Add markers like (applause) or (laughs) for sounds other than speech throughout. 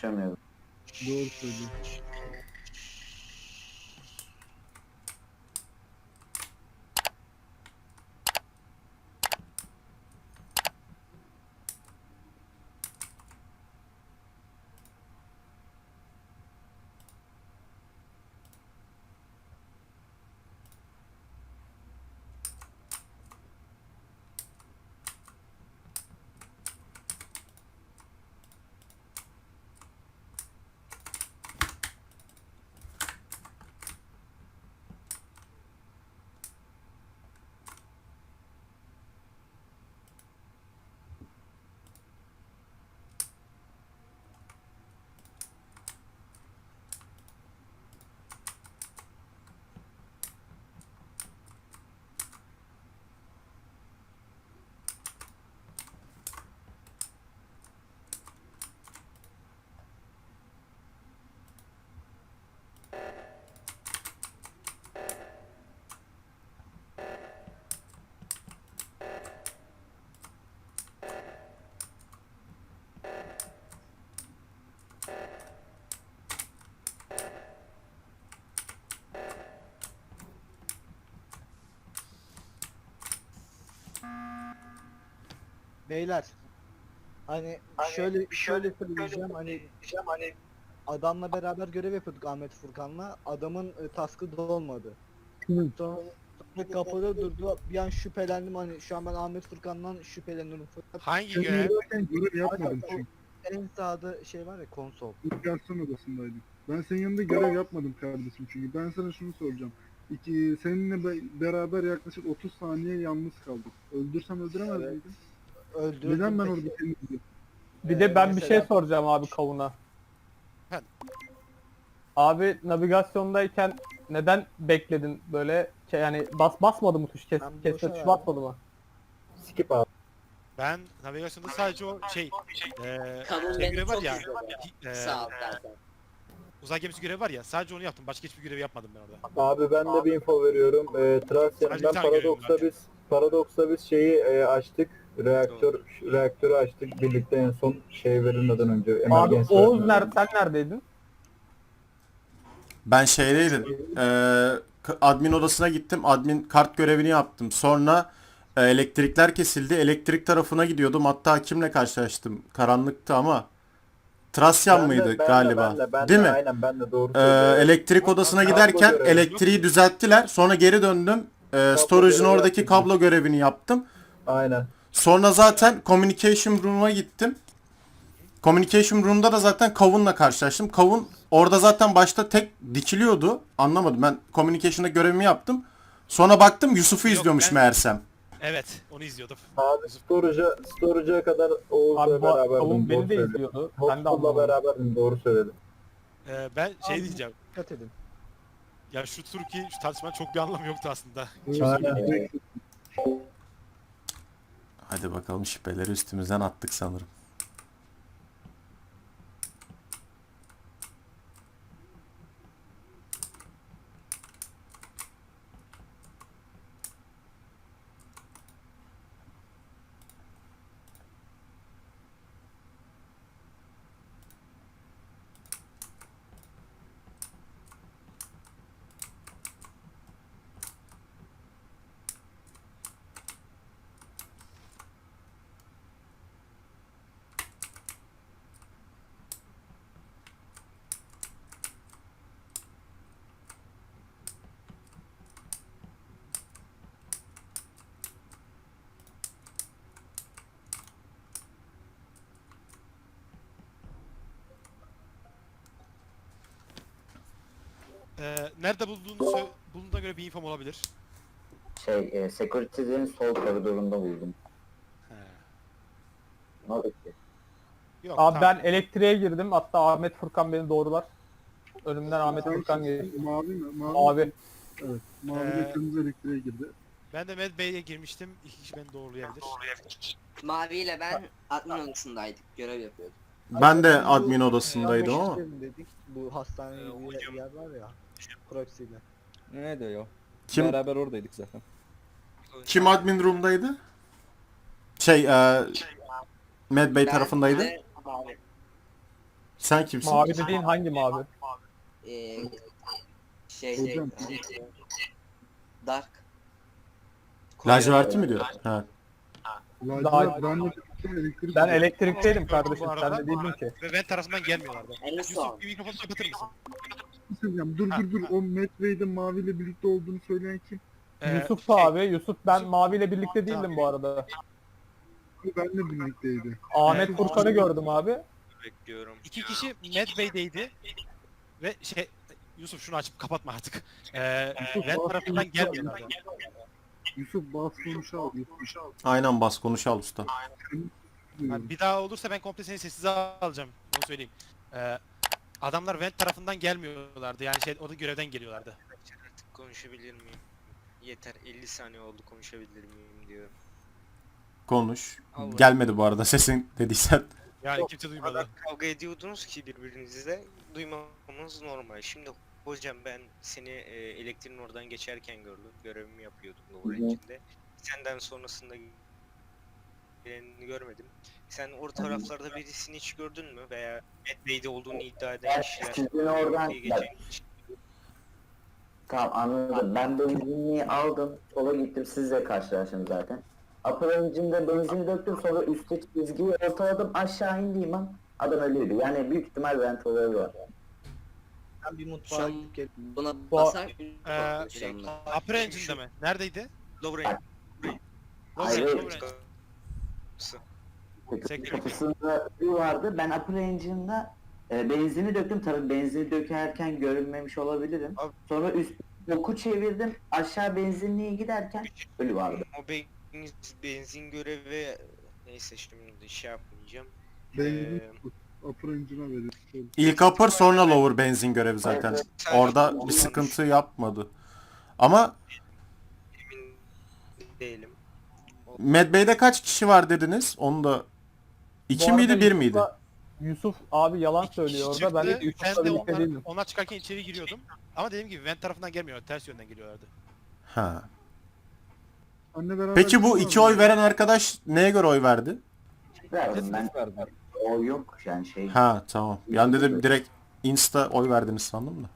konuşamıyorum. Doğru söylüyorsun. Beyler hani şöyle şöyle söyleyeceğim hani hani adamla beraber görev yapıyorduk Ahmet Furkan'la. Adamın e, taskı dolmadı. Sonra, sonra kapıda durdu. Bir an şüphelendim hani şu an ben Ahmet Furkan'dan şüpheleniyorum. Hangi Ben görev? görev yapmadım çünkü. en sağda şey var ya konsol. Garson odasındaydım. Ben senin yanında görev yapmadım kardeşim çünkü. Ben sana şunu soracağım. İki, seninle be- beraber yaklaşık 30 saniye yalnız kaldık. Öldürsem öldüremez Evet. miydim? Öldürdüm. Neden ben orada seni izledim? Bir de ben bir şey mesela- soracağım abi kavuna. Abi navigasyondayken neden bekledin böyle Ke- yani bas basmadı mı tuş kes Ben kesme boşa tuşu verdim. basmadı mı? Skip abi. Ben navigasyonda sadece o şey eee Kavun şey beni görev var çok ya. izledi. eee, Sağ altlardan. uzay gemisi görevi var ya. Sadece onu yaptım. Başka hiçbir görev yapmadım ben orada. Abi ben de bir info veriyorum. Ee, Trasya'nın Sadece bir tane Paradox'ta biz Paradox'ta biz şeyi e, açtık. Reaktör reaktörü açtık birlikte en son şey verilmeden önce. Abi emergency Oğuz nerede sen neredeydin? Ben şeydeydim. Eee, k- admin odasına gittim. Admin kart görevini yaptım. Sonra e, elektrikler kesildi. Elektrik tarafına gidiyordum. Hatta kimle karşılaştım? Karanlıktı ama Trasyan Ben de- mıydı ben de- galiba? ben de- ben de, Değil mi? Aynen ben de doğru Ee, söylüyorum. elektrik odasına Kablo giderken görevi. elektriği düzelttiler. Sonra geri döndüm. Ee, storage'ın görevi oradaki yaptın. kablo görevini yaptım. Aynen. Sonra zaten communication room'a gittim. Communication room'da da zaten Kavun'la karşılaştım. Kavun orada zaten başta tek dikiliyordu. Anlamadım. Ben communication'da görevimi yaptım. Sonra baktım Yusuf'u Yok, izliyormuş ben- meğersem. Evet, onu izliyordum. Abi storage'a storage'a kadar Oğuz'la Abi bu beraberdim. kavun doğru beni de izliyordu. Ben de Hotspot'la anlamadım. beraberdim doğru söyledim. Eee ben şey diyeceğim. Dikkat edin. Ya şu Turki, şu tartışmanın çok bir anlamı yoktu aslında. Aynen. Hadi bakalım şüpheleri üstümüzden attık sanırım. Eee nerede bulduğunu bulduğuna göre bir infom olabilir. Şey, e, security'nin sol koridorunda buldum. He. Ne oldu ki? Yok, Abi tamam. ben elektriğe girdim. Hatta Ahmet Furkan beni doğrular. Önümden Ahmet Sen Furkan kimsin? geçti. Mavi mi? Mavi. Abi Evet. Mavi Ee, de kırmızı elektriğe girdi. Ben de Med Bey'e girmiştim. İki kişi beni doğrulayabilir. Mavi ile ben admin odasındaydık. Görev yapıyorduk. Ben de admin odasındaydım Yanlış ama. Bu hastane gibi bir yer var ya. Proxy ile. Ne diyor? Kim Beraber oradaydık zaten. kim admin room'daydı? Şey, e, Med Bey tarafındaydı. Mavi. Sen kimsin? Mavi dediğin hangi mavi? Ee, şey, Hocam. Dark. Laciverti mi diyor? Ha. Lacivert ben de elektrik. Ben elektrikteydim kardeşim. Sen de değildin ki. Ve ben tarafından gelmiyorlardı. En son. Yusuf bir mikrofonu kapatır mısın? Söyleyeceğim. Dur dur dur. O Matt Bey'de maviyle birlikte olduğunu söyleyen kim? Ee, Yusuf şey, abi. Yusuf ben maviyle birlikte değildim bu arada. Benle birlikteydi. Ahmet Furkan'ı gördüm abi. bekliyorum. İki kişi Mad Bey'deydi. Ve şey Yusuf şunu açıp kapatma artık. Ee, Red tarafından gelmiyorlardı. Yusuf bas konuş al. Yusuf al. Aynen bas konuş al usta. Yani bir daha olursa ben komple seni sessize alacağım. Onu söyleyeyim. Ee, adamlar Vent tarafından gelmiyorlardı. Yani şey o da görevden geliyorlardı. Artık konuşabilir miyim? Yeter 50 saniye oldu konuşabilir miyim diyorum. Konuş. Allah. Gelmedi bu arada (laughs) sesin dediysen. Yani kimse O kadar duymadı. kavga ediyordunuz ki birbirinizle duymamamız normal. Şimdi hocam ben seni e, elektriğin oradan geçerken gördüm. Görevimi yapıyordum hı. Engine'de. Senden sonrasında gelenini görmedim. Sen o taraflarda birisini hiç gördün mü? Veya Ed Bey'de olduğunu iddia eden kişiler. Sizin oradan geçen Tamam anladım. Ben benzinliği aldım. Sola gittim. Sizle karşılaştım zaten. Upper engine'de benzin döktüm. Sonra üstte çizgiyi ortaladım. Aşağı indiğim an adam ölüyordu. Yani büyük ihtimal vent olayı var. Ben bir mutfağa gidip geldim. Buna Bu- basar. Ee, anda. Upper Engine'de mi? Neredeydi? Lower Engine. Hayır. Lower Engine. Sektör. Kapısında bir vardı. Ben upper engine'da e, benzini döktüm. Tabii benzini dökerken görünmemiş olabilirim. Abi- Sonra üst boku çevirdim. Aşağı benzinliğe giderken ölü vardı. O benzin, benzin görevi neyse şimdi şey yapmayacağım. Benzin Ee, upper engine'a verir. İlk upper sonra lower benzin görevi zaten. sen- Orada bir sıkıntı yapmadı. Ama emin değilim. Mad Bey'de kaç kişi var dediniz? Onu da iki Bu miydi arada bir miydi? Yusuf'la- Yusuf abi yalan İki söylüyor orada. Ben çıktı, de Yusuf'la ben de birlikte onlar, değildim. onlar çıkarken içeri giriyordum. Ama dediğim gibi vent tarafından gelmiyor. Ters yönden geliyorlardı. Ha. Anne beraber Peki bu iki oy veren arkadaş neye göre oy verdi? Verdim ben. O yok yani şey. Ha tamam. Yani dedim direkt Insta oy verdiniz sandım da.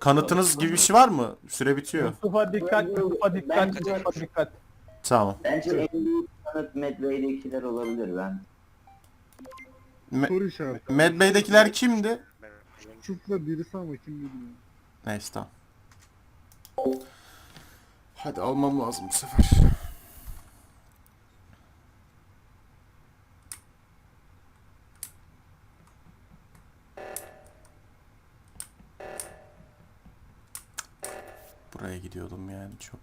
Kanıtınız gibi bir şey var mı? Süre bitiyor. Yusuf'a dikkat, Yusuf'a dikkat, Ben- Yusuf'a dikkat. Tamam. Bence en kanıt Medway'dekiler olabilir ben. Me- Soru işareti. Mad Bey'dekiler kimdi? Yusuf'la birisi ama kim bilmiyorum. Neyse tamam. Hadi almam lazım bu sefer. Buraya gidiyordum yani çok.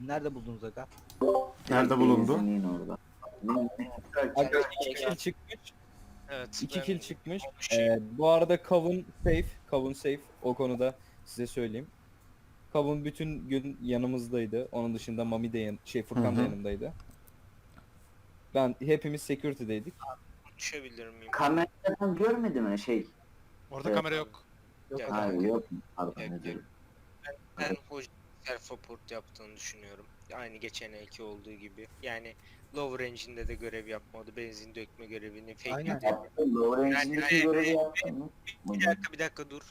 Nerede buldunuz aga? Nerede bulundu? Orada. Aga iki kill çıkmış. evet. İki kill çıkmış. Şey- Ee, bu arada Kavun safe. Kavun safe. O konuda size söyleyeyim. Kavun bütün gün yanımızdaydı. Onun dışında Mami de yan- şey Furkan da hı. yanımdaydı. Ben hepimiz security'deydik. Konuşabilir miyim? Kameradan görmedi mi şey? Orada Evet. kamera yok. Adam. Hayır yok. Pardon özür dilerim. Ben hoca self report yaptığını düşünüyorum. Aynı geçen elki olduğu gibi. Yani lower engine'de de görev yapmadı. Benzin dökme görevini fake Aynen. yaptı. Yaptım. Lower Yani- Engine'deki görevi yaptın mı? Bir dakika bir dakika dur.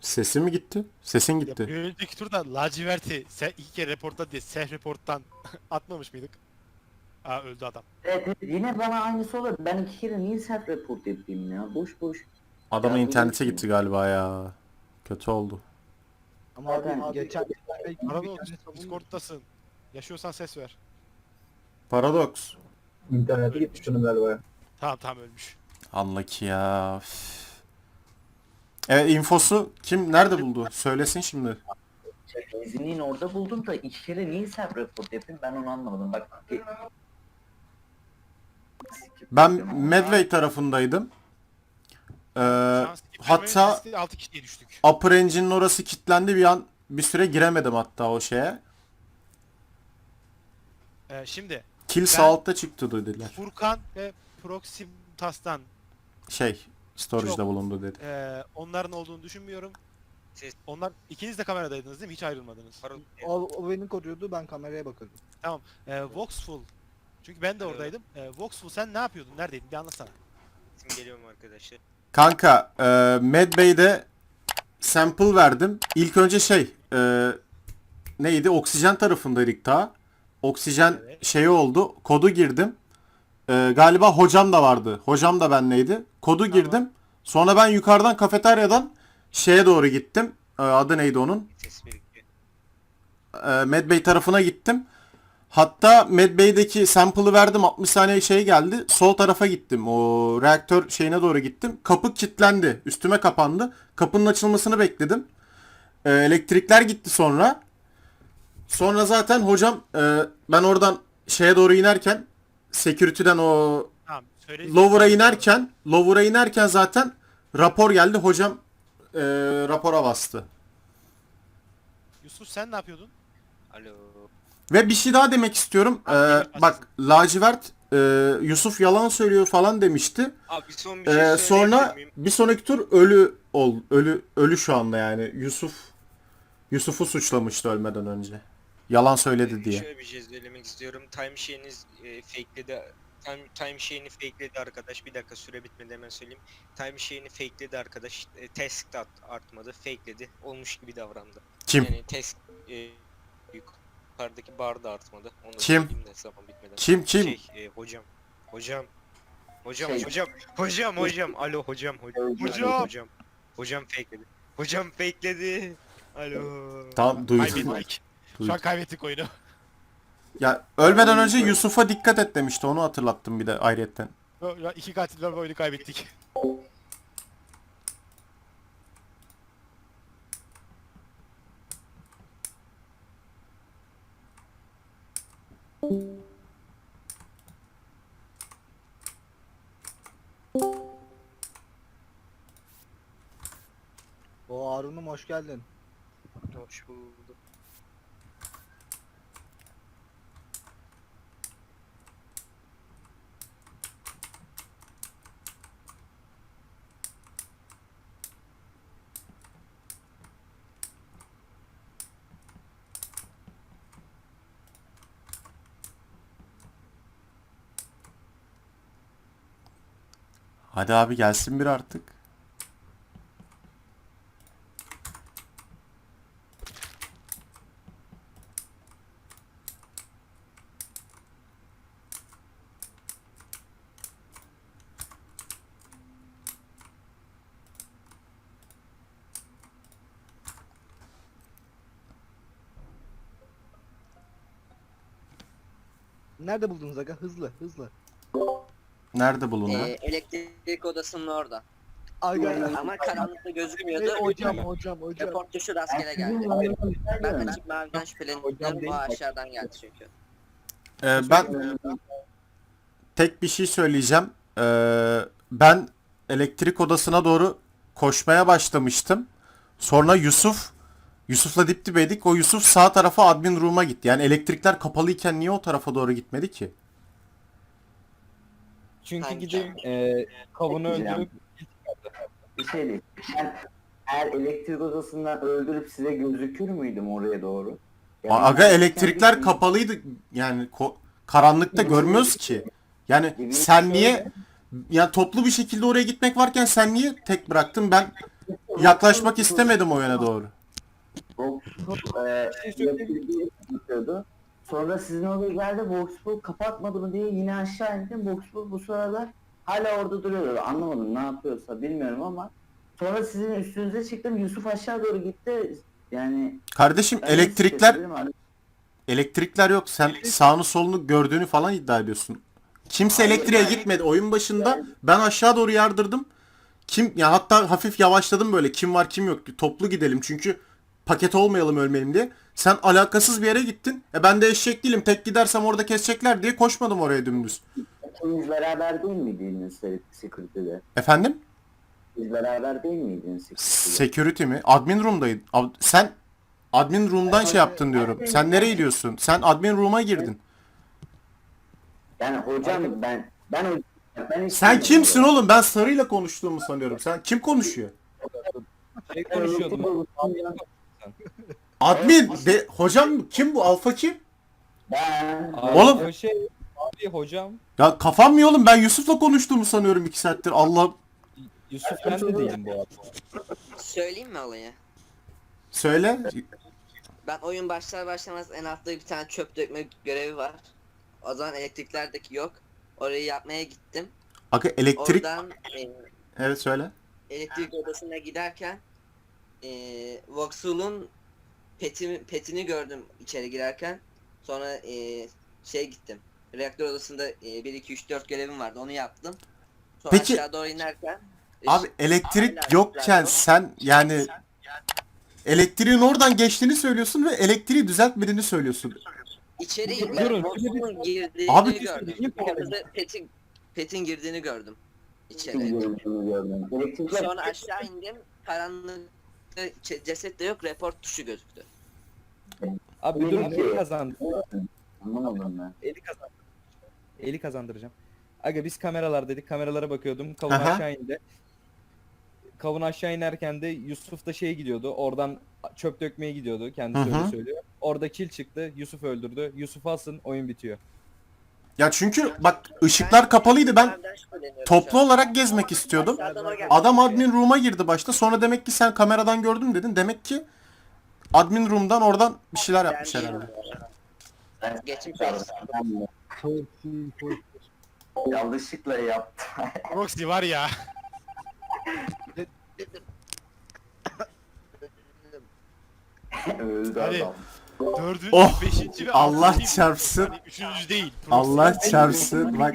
Sesi mi gitti? Sesin Ya gitti. bir önceki turda laciverti se iki kere reportla diye self reporttan (laughs) atmamış mıydık? Aa öldü adam. Evet, evet, yine bana aynısı olur. Ben iki kere niye self report yapayım ya? Boş boş. Adamın Ya, internete gitti galiba ya. Kötü oldu. Ama abi, Zaten- geçen Paradox Discord'dasın. Yaşıyorsan ses ver. Paradox. İnternete gitmiş şunun galiba. Tamam tamam ölmüş. Unlucky ya. üf. Evet infosu kim nerede buldu? Söylesin şimdi. Benzinliğin orada buldum da iki kere niye self report yapayım ben onu anlamadım. Bak. Ben Medway tarafındaydım. Ee, hatta- vermenin listi 6 kişiye düştük. Upper Engine'in orası kilitlendi bir an bir süre giremedim hatta o şeye. Ee, şimdi Kill altta çıktı dediler. Furkan ve Proximitas'tan Şey, storage'da Çok. bulundu dedi. e, onların olduğunu düşünmüyorum. Siz- Onlar ikiniz de kameradaydınız değil mi? Hiç ayrılmadınız. O, o beni koruyordu ben kameraya bakıyordum. E, Voxful. Çünkü ben de Evet. oradaydım. E, Voxful sen ne yapıyordun? Neredeydin? Bir anlatsana. İsim geliyorum arkadaşlar. Kanka, e, Medbay'de sample verdim. İlk önce şey, e, neydi? Oksijen tarafındaydık ta. Oksijen Evet. şeyi oldu. Kodu girdim. E, galiba hocam da vardı. Hocam da benleydi. Kodu Tamam. girdim. Sonra ben yukarıdan kafeteryadan şeye doğru gittim. E, adı neydi onun? E, Medbay tarafına gittim. Hatta Medbay'deki sample'ı verdim 60 saniye şey geldi. Sol tarafa gittim. O reaktör şeyine doğru gittim. Kapı kilitlendi. Üstüme kapandı. Kapının açılmasını bekledim. E, elektrikler gitti sonra. Sonra zaten hocam e, ben oradan şeye doğru inerken security'den o Tamam. Söyle. lower'a inerken lower'a inerken zaten rapor geldi. Hocam e, rapora bastı. Yusuf sen ne yapıyordun? Alo. Ve bir şey daha demek istiyorum. Abi, Ee, bak lacivert e, Yusuf yalan söylüyor falan demişti. Abi son bir şey Ee, sonra miyim? bir sonraki tur ölü ol ölü ölü şu anda yani Yusuf Yusuf'u suçlamıştı ölmeden önce. Yalan söyledi diye. Şöyle bir şey söylemek istiyorum. Time şeyiniz e, fakeledi. Time, time şeyini fakeledi arkadaş. Bir dakika süre bitmedi hemen söyleyeyim. Time şeyini fakeledi arkadaş. E, task da at- artmadı. Fakeledi. Olmuş gibi davrandı. Kim? Yani task e, yukarıdaki bar da artmadı. Onu da Kim? söyleyeyim de zaman bitmeden. Kim kim? Şey, e, hocam. Hocam. Hocam, Şey- hocam, hocam, hocam. Alo hocam, hocam. Hocam. Hocam. Hocam fakeledi. Hocam fakeledi. Alo. Tamam duydum. Kaybettik. Şu an kaybettik oyunu. Ya ölmeden önce Yusuf'a dikkat et demişti. Onu hatırlattım bir de ayrıyetten. Ya iki katil var ve oyunu kaybettik. Hoş geldin. Hoş bulduk. Hadi abi gelsin bir artık. Nerede buldunuz aga? Hızlı hızlı. Nerede bulunuyor? Ee, elektrik odasının orada. Aga. Ama karanlıkta gözükmüyordu. Hey, hocam hocam hocam. Report tuşu rastgele geldi. Ben de maviden şüpheleniyorum. O aşağıdan geldi çünkü. Ee, ben tek bir şey söyleyeceğim. Ee, ben elektrik odasına doğru koşmaya başlamıştım. Sonra Yusuf Yusuf'la dip dibeydik. O Yusuf sağ tarafa admin room'a gitti. Yani elektrikler kapalıyken niye o tarafa doğru gitmedi ki? Çünkü gidip e, kavunu Gideceğim. öldürüp Bir şey değil. Ben eğer elektrik odasından öldürüp size gözükür müydüm oraya doğru? Yani Aga ben elektrikler kendim- kapalıydı. Yani ko- karanlıkta görmüyoruz ki. Yani sen niye ya toplu bir şekilde oraya gitmek varken sen niye tek bıraktın? Ben yaklaşmak istemedim o yöne doğru. Voxpop e, elektriği yapıyordu. Sonra sizin oraya geldi Voxpop kapatmadı mı diye yine aşağı indim. Voxpop bu sıralar hala orada duruyordu. Anlamadım ne yapıyorsa bilmiyorum ama sonra sizin üstünüze çıktım. Yusuf aşağı doğru gitti. Yani Kardeşim ben elektrikler hani elektrikler yok. Sen sağını solunu gördüğünü falan iddia ediyorsun. Kimse Hayır, elektriğe yani- gitmedi. Oyun başında ben aşağı doğru yardırdım. Kim ya hatta hafif yavaşladım böyle. Kim var kim yok. Toplu gidelim çünkü paket olmayalım ölmeyelim diye. Sen alakasız bir yere gittin. E ben de eşek değilim. Tek gidersem orada kesecekler diye koşmadım oraya dümdüz. İkiniz beraber değil miydiniz Security'de? Efendim? Siz beraber değil miydiniz Security'de? Security mi? Admin room'daydın. Ad- Sen admin room'dan şey yaptın diyorum. Sen nereye gidiyorsun? Sen admin room'a girdin. Yani hocam ben ben o ben hiç Sen bilmiyorum. kimsin oğlum? Ben sarıyla konuştuğumu sanıyorum. Sen kim konuşuyor? şey konuşuyordum. (laughs) Admin de hocam kim bu? Alfa kim? Ben Abi, Oğlum- o şey abi hocam Ya kafam mı oğlum? Ben Yusuf'la konuştuğumu sanıyorum iki saattir. Allah Yusuf ben de değilim bu arada. Söyleyeyim mi olayı? söyle. Ben oyun başlar başlamaz en altta bir tane çöp dökme görevi var. O zaman elektriklerdeki yok. Orayı yapmaya gittim. Aga elektrik Oradan e, evet söyle. elektrik odasına giderken e, Voxel'un peti, petini gördüm içeri girerken. Sonra e, şey gittim. Reaktör odasında e, 1 2 3 4 görevim vardı. Onu yaptım. Sonra Peki- aşağı doğru inerken Abi elektrik yokken sen yani elektriğin oradan geçtiğini söylüyorsun ve elektriği düzeltmediğini söylüyorsun. içeri Durun, ben Voxel'un girdiğini Abi- gördüm. Kırmızı petin, petin girdiğini gördüm. içeri. Elektrikler Sonra aşağı indim. Karanlıkta ce- ceset de yok. Report tuşu gözüktü. Abi Öyle durun ki. eli kazandı. anlamadım ben. Eli kazandı. Eli kazandıracağım. Aga biz kameralar dedik. Kameralara bakıyordum. Kavun Aha. aşağı indi. Kavun aşağı inerken de Yusuf da şey gidiyordu. Oradan çöp dökmeye gidiyordu. Kendisi Hı hı. öyle söylüyor. Orada kill çıktı. Yusuf öldürdü. Yusuf alsın oyun bitiyor. Ya çünkü bak ışıklar kapalıydı. Ben toplu olarak gezmek istiyordum. Adam admin room'a girdi başta. Sonra demek ki sen kameradan gördüm dedin. Demek ki admin room'dan oradan bir şeyler yapmış herhalde. Geçmiş olsun. yanlışlıkla yaptım. Roxy var ya. Öldü Hadi. adam. Dördüncü, Oh, beşinci ve Allah altıncı. çarpsın. Hani üçüncü değil. Allah çarpsın. Bak